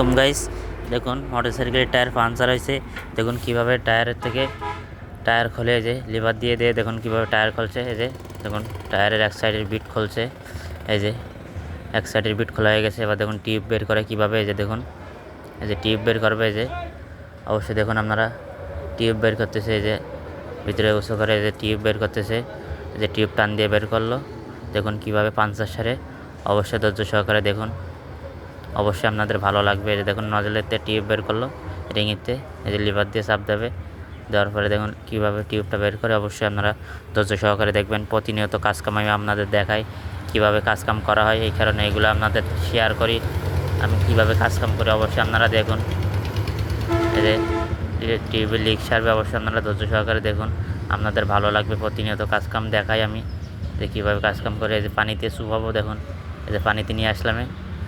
আলাইকুম গাইস দেখুন মোটরসাইকেলের টায়ার পাঞ্চার হয়েছে। দেখুন কীভাবে টায়ারের থেকে টায়ার খোলে যে লিভার দিয়ে দিয়ে দেখুন কীভাবে টায়ার খুলছে। এই যে, দেখুন টায়ারের এক সাইডের বিট খুলছে। এই যে, এক সাইডের বিট খোলা হয়ে গেছে। এবার দেখুন টিউব বের করে কীভাবে এই যে, দেখুন, এই যে টিউব বের করবে এই যে। অবশ্যই দেখুন আপনারা টিউব বের করতেছে এই যে, ভিতরে উঁচু করে এই যে টিউব বের করতেছে। এই যে টিউব টান দিয়ে বের করল। দেখুন কীভাবে পাঞ্চার সারে। অবশ্যই ধৈর্য সহকারে দেখুন। অবশ্যই আপনাদের ভালো লাগবে। যে দেখুন নজলেতে টিউব বের করল রিঙিতে এই যে লিভার দিয়ে চাপ দেবে। দেওয়ার পরে দেখুন, কীভাবে টিউবটা বের করে, অবশ্যই আপনারা ধৈর্য সহকারে দেখবেন। প্রতিনিয়ত কাজকাম আমি আপনাদের দেখাই, কীভাবে কাজকাম করা হয়। এই কারণে এগুলো আপনাদের শেয়ার করি। আমি কীভাবে কাজকাম করি, অবশ্যই আপনারা দেখুন। এই যে টিউবের লিক সারবে, অবশ্যই আপনারা ধৈর্য সহকারে দেখুন। আপনাদের ভালো লাগবে, প্রতিনিয়ত কাজকাম দেখাই আমি। যে কীভাবে কাজকাম করে, এই যে পানিতে শুকাবো, দেখুন। এই যে পানিতে নিয়ে আসলাম।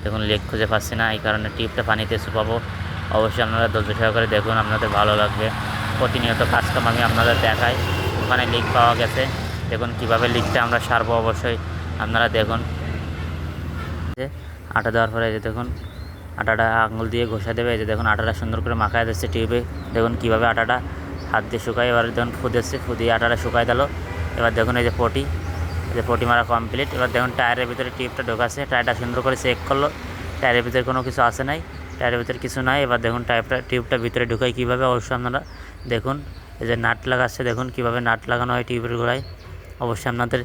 দেখুন লেক খুঁজে পাচ্ছি না। এই কারণে টিপটা পানিতে শুকাবো। অবশ্যই আপনারা ধৈর্য সহকারে দেখুন, আপনাদের ভালো লাগবে। প্রতিনিয়ত কাজকাম আমি আপনাদের দেখাই। ওখানে লিক পাওয়া গেছে। দেখুন, কীভাবে লিকটা আমরা সারবো অবশ্যই আপনারা দেখুন। যে আটা দেওয়ার পরে এই যে দেখুন, আটাটা আঙুল দিয়ে ঘষা দেবে। এই যে দেখুন, আটাটা সুন্দর করে মাখায় দিচ্ছে টিউবে। দেখুন, কীভাবে আটাটা হাত দিয়ে শুকায়। এবার দেখুন, ফুদেছে, ফুদিয়ে আটাটা শুকায় দিল। এবার দেখুন, এই যে পটি যে পটি মারা কমপ্লিট। এবার দেখুন, টায়ারের ভিতরে টিউবটা ঢোকাছে। টায়ারটা সুন্দর করে চেক করল। টায়ারের ভিতরে কোনো কিছু আসে নাই। টায়ারের ভিতরে কিছু নাই। এবার দেখুন টাইপটা টিউবটা ভিতরে ঢুকায় কীভাবে? অবশ্যই আপনারা দেখুন। এই যে নাট লাগাচ্ছে, দেখুন কীভাবে নাট লাগানো হয় টিউবের গোড়ায়। অবশ্যই আপনাদের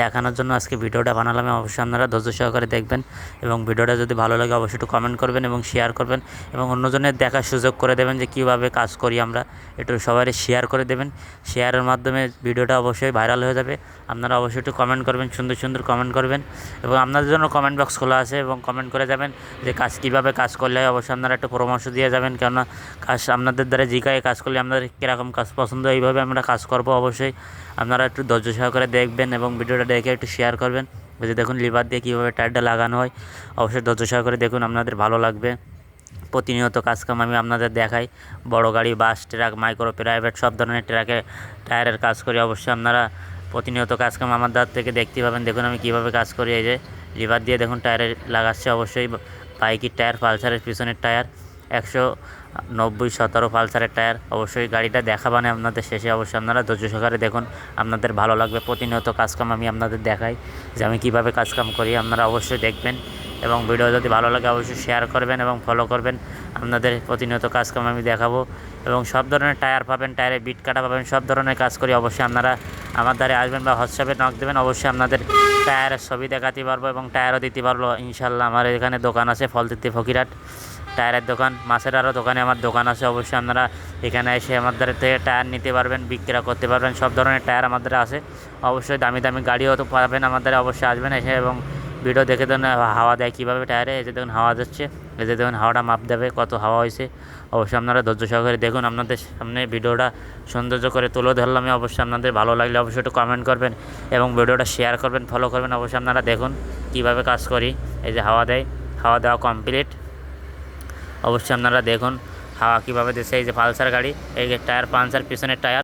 দেখানোর জন্য আজকে ভিডিওটা বানালাম। অবশ্যই আপনারা ধৈর্য সহকারে দেখবেন এবং ভিডিওটা যদি ভালো লাগে, অবশ্যই একটু কমেন্ট করবেন এবং শেয়ার করবেন এবং অন্যজনের দেখার সুযোগ করে দেবেন যে কীভাবে কাজ করি আমরা। একটু সবাই শেয়ার করে দেবেন। শেয়ারের মাধ্যমে ভিডিওটা অবশ্যই ভাইরাল হয়ে যাবে। আপনারা অবশ্যই একটু কমেন্ট করবেন, সুন্দর সুন্দর কমেন্ট করবেন এবং আপনাদের জন্য কমেন্ট বক্স খোলা আছে এবং কমেন্ট করে যাবেন যে কাজ কীভাবে কাজ করলে হয়। অবশ্যই আপনারা একটু পরামর্শ দিয়ে যাবেন কেননা কাজ আপনাদের দ্বারা জিকায় কাজ করলে আপনাদের কীরকম কাজ পছন্দ এইভাবে আমরা কাজ করব অবশ্যই। আপনারা একটু ধৈর্য সহকারে দেখবেন এবং ভিডিওটা দেখে একটু শেয়ার করবেন। যে দেখুন লিভার দিয়ে কীভাবে টায়ারটা লাগানো হয়, অবশ্যই ধৈর্য সহকারে দেখুন আপনাদের ভালো লাগবে। প্রতিনিয়ত কাজকাম আমি আপনাদের দেখাই। বড় গাড়ি বাস ট্রাক মাইক্রো প্রাইভেট সব ধরনের ট্রাকে টায়ারের কাজ করি। অবশ্যই আপনারা প্রতিনিয়ত কাজকাম আমার দাঁত থেকে দেখতে পাবেন। দেখুন আমি কীভাবে কাজ করি। এই যে লিভার দিয়ে দেখুন টায়ারে লাগাচ্ছে অবশ্যই। বাইকের টায়ার, পালসারের পিছনের টায়ার, একশো নব্বই সতেরো পালসারের টায়ার। অবশ্যই গাড়িটা দেখাবানে আপনাদের শেষে। অবশ্যই আপনারা ধৈর্য সহকারে দেখুন। আপনাদের ভালো লাগবে। প্রতিনিয়ত কাজকাম আমি আপনাদের দেখাই যে আমি কীভাবে কাজকাম করি। আপনারা অবশ্যই দেখবেন এবং ভিডিও যদি ভালো লাগে অবশ্যই শেয়ার করবেন এবং ফলো করবেন। আপনাদের প্রতিনিয়ত কাজকাম আমি দেখাবো এবং সব ধরনের টায়ার পাবেন, টায়ারে বিট কাটা পাবেন, সব ধরনের কাজ করি। অবশ্যই আপনারা আমার দ্বারে আসবেন বা হোয়াটসঅ্যাপে নক দেবেন, অবশ্যই আপনাদের টায়ারের ছবি দেখাতে পারব এবং টায়ারও দিতে পারব। ইনশাল্লাহ আমার এখানে দোকান আছে ফলতিতে ফকিরাট টায়ারের দোকান মাছের আরও দোকানে আমার দোকান আছে, অবশ্যই আপনারা এখানে এসে আমার আমাদের থেকে টায়ার নিতে পারবেন বিক্রি করতে পারবেন, সব ধরনের টায়ার আমাদের আছে। অবশ্যই দামি দামি গাড়িও তো পাবেন আমাদের অবশ্যই আসবেন এসে এবং ভিডিও দেখে দেন হাওয়া দেয় কীভাবে টায়ারে এসে দেখুন হাওয়া যাচ্ছে। যে দেখুন, হাওয়াটা মাপ দেবে কত হাওয়া হয়েছে। অবশ্যই আপনারা ধৈর্য সহকারে দেখুন, আপনাদের সামনে ভিডিওটা সৌন্দর্য করে তুলে ধরলাম। অবশ্যই আপনাদের ভালো লাগলে অবশ্যই একটু কমেন্ট করবেন এবং ভিডিওটা শেয়ার করবেন ফলো করবেন। অবশ্যই আপনারা দেখুন কীভাবে কাজ করি। এই যে হাওয়া দেয়, হাওয়া দেওয়া কমপ্লিট অবশ্যই আপনারা দেখুন হাওয়া কীভাবে দিচ্ছে। এই যে পালসার গাড়ি, এই যে টায়ার, পালসার, পিছনের টায়ার।